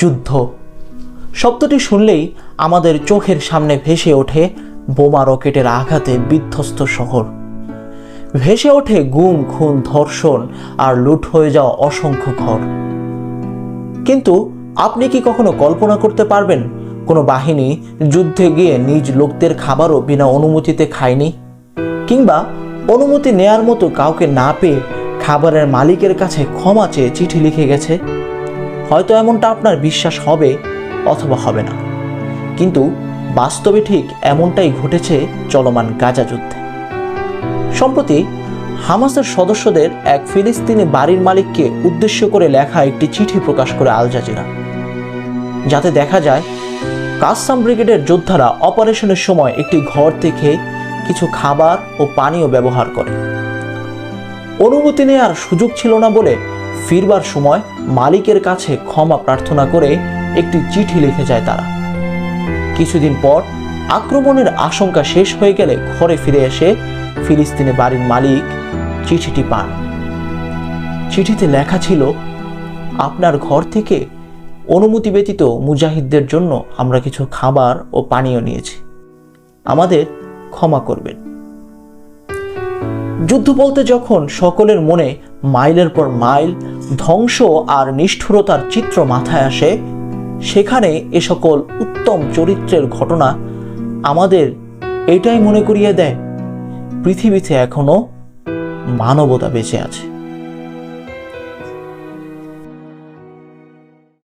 যুদ্ধ। শব্দটি শুনলেই আমাদের চোখের সামনে ভেসে ওঠে বোমা রকেটের আঘাতে বিধ্বস্ত শহর। ভেসে ওঠে গুম, খুন, ধর্ষণ আর লুট হয়ে যাওয়া অসংখ্য ঘর। কিন্তু আপনি কি কখনো কল্পনা করতে পারবেন কোনো বাহিনী যুদ্ধে গিয়ে নিজ লোকদের খাবারও বিনা অনুমতিতে খায়নি? কিংবা অনুমতি নেয়ার মতো কাউকে না পেয়ে খাবারের মালিকের কাছে ক্ষমা চেয়ে চিঠি লিখে গেছে? হয়তো এমনটা আপনার বিশ্বাস হবে অথবা হবে না। কিন্তু বাস্তবে ঠিক এমনটাই ঘটেছে চলমান গাজা যুদ্ধে। সম্প্রতি হামাসের সদস্যদের এক ফিলিস্তিনি বাড়ির মালিককে উদ্দেশ্য করে লেখা একটি চিঠি প্রকাশ করে আল জাজিরা। যাতে দেখা যায়, কাসাম ব্রিগেডের যোদ্ধারা অপারেশনের সময় একটি ঘর থেকে কিছু খাবার ও পানীয় ব্যবহার করে। অনুমতি নেওয়ার সুযোগ ছিল না বলে ফিরবার সময় মালিকের কাছে ক্ষমা প্রার্থনা করে একটি চিঠি লিখে যায় তারা। কিছুদিন পর আক্রমণের আশঙ্কা শেষ হয়ে গেলে ঘরে ফিরে এসে ফিলিস্তিনি বাড়ির মালিক চিঠিটি পান। চিঠিতে লেখা ছিল, আপনার ঘর থেকে অনুমতি ব্যতীত মুজাহিদদের জন্য আমরা কিছু খাবার ও পানীয় নিয়েছি। আমাদের ক্ষমা করবেন। যুদ্ধ বলতে যখন সকলের মনে মাইলের পর মাইল, ধ্বংস আর নিষ্ঠুরতার চিত্র মাথায় আসে। সেখানে এ সকল উত্তম চরিত্রের ঘটনা আমাদের এটাই মনে করিয়ে দেয়। পৃথিবীতে এখনও মানবতা বেঁচে আছে।